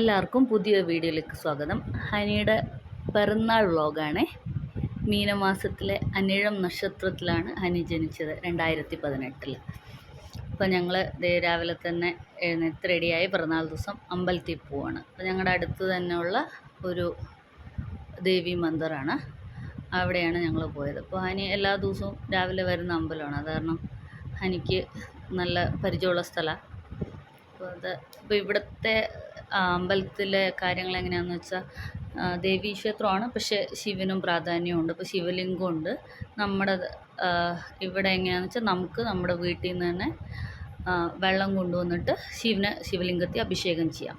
എല്ലാവർക്കും പുതിയ വീഡിയോയിലേക്ക് സ്വാഗതം. ഹനിയുടെ പിറന്നാൾ വ്ളോഗാണ്. മീനമാസത്തിലെ അനിഴം നക്ഷത്രത്തിലാണ് ഹനി ജനിച്ചത് രണ്ടായിരത്തി പതിനെട്ടിൽ അപ്പോൾ ഞങ്ങൾ രാവിലെ തന്നെ എഴുന്നേറ്റ് റെഡിയായി പിറന്നാൾ ദിവസം അമ്പലത്തിൽ പോവാണ്. അപ്പോൾ ഞങ്ങളുടെ അടുത്ത് തന്നെയുള്ള ഒരു ദേവി മന്ദിറാണ്. അവിടെയാണ് ഞങ്ങൾ പോയത്. അപ്പോൾ ഹനി എല്ലാ ദിവസവും രാവിലെ വരുന്ന അമ്പലമാണ്. അത് കാരണം ഹനിക്ക് നല്ല പരിചയമുള്ള സ്ഥലമാണ് അപ്പോൾ അത് ഇപ്പോൾ ഇവിടുത്തെ അമ്പലത്തിലെ കാര്യങ്ങൾ എങ്ങനെയാണെന്ന് വെച്ചാൽ ദേവീ ക്ഷേത്രമാണ് പക്ഷേ ശിവനും പ്രാധാന്യമുണ്ട് ഇപ്പോൾ ശിവലിംഗമുണ്ട് നമ്മുടെ ഇവിടെ എങ്ങനെയാണെന്ന് വെച്ചാൽ നമുക്ക് നമ്മുടെ വീട്ടിൽ നിന്ന് തന്നെ വെള്ളം കൊണ്ടുവന്നിട്ട് ശിവനെ ശിവലിംഗത്തിൽ അഭിഷേകം ചെയ്യാം.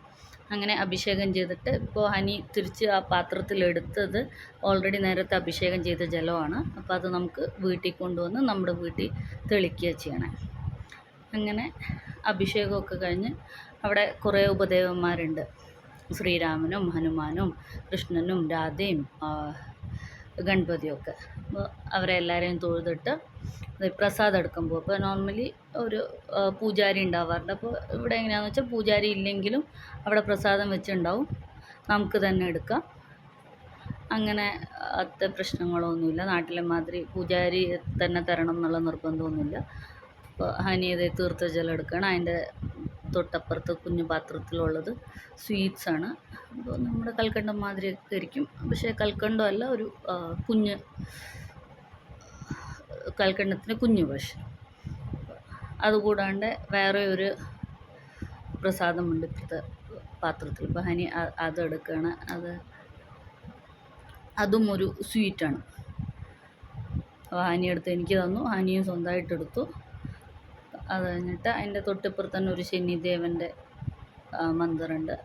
അങ്ങനെ അഭിഷേകം ചെയ്തിട്ട് ഇപ്പോൾ ഹനി തിരിച്ച് ആ പാത്രത്തിലെടുത്തത് ഓൾറെഡി നേരത്തെ അഭിഷേകം ചെയ്ത ജലമാണ്. അപ്പോൾ അത് നമുക്ക് വീട്ടിൽ കൊണ്ടുവന്ന് നമ്മുടെ വീട്ടിൽ തെളിക്കുക ചെയ്യണം. അങ്ങനെ അഭിഷേകമൊക്കെ കഴിഞ്ഞ് അവിടെ കുറേ ഉപദേവന്മാരുണ്ട്. ശ്രീരാമനും ഹനുമാനും കൃഷ്ണനും രാധയും ഗണപതിയൊക്കെ. അപ്പോൾ അവരെ എല്ലാവരെയും തൊഴുതിട്ട് പ്രസാദം എടുക്കുമ്പോൾ ഇപ്പോൾ നോർമലി ഒരു പൂജാരി ഉണ്ടാവാറുണ്ട്. അപ്പോൾ ഇവിടെ എങ്ങനെയാണെന്ന് വെച്ചാൽ പൂജാരി ഇല്ലെങ്കിലും അവിടെ പ്രസാദം വെച്ചുണ്ടാവും നമുക്ക് തന്നെ എടുക്കാം. അങ്ങനെ അത്ര പ്രശ്നങ്ങളൊന്നുമില്ല. നാട്ടിലെ മാതിരി പൂജാരി തന്നെ തരണം എന്നുള്ള നിർബന്ധമൊന്നുമില്ല. അപ്പോൾ ഹനി ഇത് തീർത്ത ജലം എടുക്കണം അതിന്റെ തൊട്ടപ്പുറത്ത് കുഞ്ഞു പാത്രത്തിലുള്ളത് സ്വീറ്റ്സ് ആണ്. അപ്പോൾ നമ്മുടെ കൽക്കണ്ടം മാതിരിയൊക്കെ ഇരിക്കും. പക്ഷേ കൽക്കണ്ടം അല്ല ഒരു കുഞ്ഞ് കൽക്കണ്ടത്തിന് കുഞ്ഞു പക്ഷെ അതുകൂടാണ്ട് വേറെ ഒരു പ്രസാദമുണ്ട് ഇപ്പോഴത്തെ പാത്രത്തിൽ. ഇപ്പോൾ ഹനി അതെടുക്കുകയാണ് അത് അതും ഒരു സ്വീറ്റാണ് അപ്പോൾ ഹനി എടുത്ത് എനിക്ക് തന്നു. ഹനിയും സ്വന്തമായിട്ട് എടുത്തു. അത് കഴിഞ്ഞിട്ട് അതിന്റെ തൊട്ടിപ്പുറത്ത് തന്നെ ഒരു ശനിദേവന്റെ മന്ദിറുണ്ട്.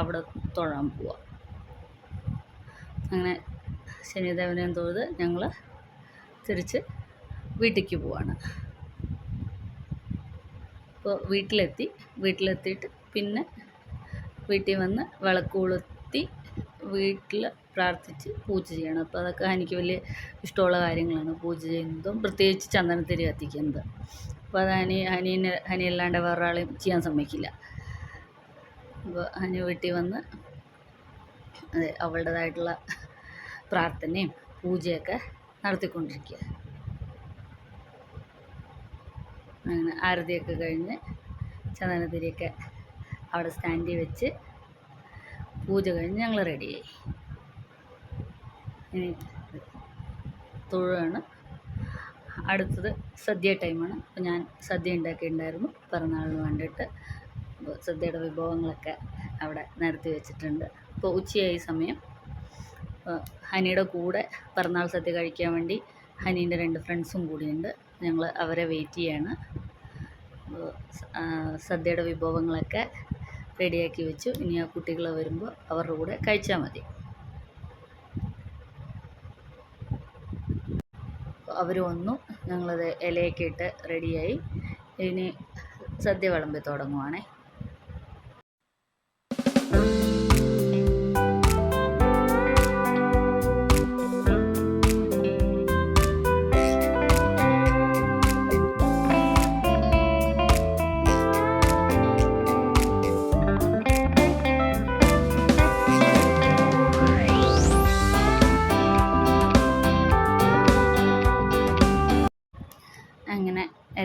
അവിടെ തൊഴാൻ പോവാം. അങ്ങനെ ശനിദേവനെയും തൊഴുത് ഞങ്ങൾ തിരിച്ച് വീട്ടിലേക്ക് പോവാണ്. അപ്പോൾ വീട്ടിലെത്തി. വീട്ടിലെത്തിയിട്ട് പിന്നെ വീട്ടിൽ വന്ന് വിളക്ക് കൊളുത്തി വീട്ടിൽ പ്രാർത്ഥിച്ച് പൂജ ചെയ്യണം. അപ്പോൾ അതൊക്കെ എനിക്ക് വലിയ ഇഷ്ടമുള്ള കാര്യങ്ങളാണ്. പൂജ ചെയ്യുന്നതും പ്രത്യേകിച്ച് ചന്ദനത്തിരി കത്തിക്കുന്നത്. അപ്പോൾ അത് ഹനി ഹനീനെ ഹനിയല്ലാണ്ട് വേറൊരാളെയും ചെയ്യാൻ സമ്മതിക്കില്ല. അപ്പോൾ ഹനി വീട്ടിൽ വന്ന് അതെ അവളുടേതായിട്ടുള്ള പ്രാർത്ഥനയും പൂജയൊക്കെ നടത്തിക്കൊണ്ടിരിക്കുക. അങ്ങനെ ആരതിയൊക്കെ കഴിഞ്ഞ് ചന്ദനത്തിരിയൊക്കെ അവിടെ സ്റ്റാൻഡിൽ വെച്ച് പൂജ കഴിഞ്ഞ് ഞങ്ങൾ റെഡിയായി ഇനി തൊഴുവാണ്. അടുത്തത് സദ്യ ടൈമാണ്. അപ്പോൾ ഞാൻ സദ്യ ഉണ്ടാക്കിയിട്ടുണ്ടായിരുന്നു. പിറന്നാളിന് വേണ്ടിയിട്ട്. സദ്യയുടെ വിഭവങ്ങളൊക്കെ അവിടെ നിരത്തി വെച്ചിട്ടുണ്ട്. ഇപ്പോൾ ഉച്ചയായി സമയം. ഹനിയുടെ കൂടെ പിറന്നാൾ സദ്യ കഴിക്കാൻ വേണ്ടി ഹനീന്റെ രണ്ട് ഫ്രണ്ട്സും കൂടിയുണ്ട്. ഞങ്ങൾ അവരെ വെയിറ്റ് ചെയ്യാണ്. സദ്യയുടെ വിഭവങ്ങളൊക്കെ റെഡിയാക്കി വെച്ചു. ഇനി ആ കുട്ടികൾ വരുമ്പോൾ അവരുടെ കൂടെ കഴിച്ചാൽ മതി. അവർ വന്നു. ഞങ്ങളത് ഇലയൊക്കെ ഇട്ട് റെഡിയായി ഇനി സദ്യ വിളമ്പി തുടങ്ങുവാണേ.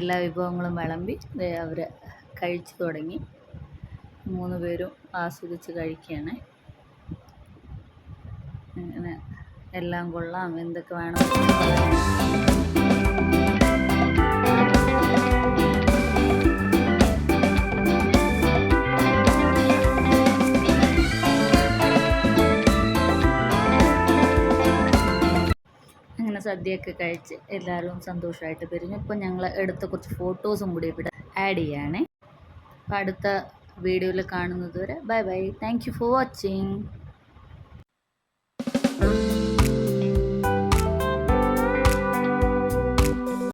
എല്ലാ വിഭവങ്ങളും വിളമ്പി അവർ കഴിച്ചു തുടങ്ങി. മൂന്ന് പേരും ആസ്വദിച്ച് കഴിക്കുകയാണ്. അങ്ങനെ എല്ലാം കൊള്ളാം. എന്തൊക്കെ വേണം അങ്ങനെ സദ്യയൊക്കെ കഴിച്ച് എല്ലാവരും സന്തോഷമായിട്ട് പിരിഞ്ഞു ഇപ്പം ഞങ്ങൾ എടുത്ത കുറച്ച് ഫോട്ടോസും കൂടി ഇവിടെ ആഡ് ചെയ്യാണേ. അപ്പം അടുത്ത വീഡിയോയിൽ കാണുന്നത് വരെ bye bye thank you for watching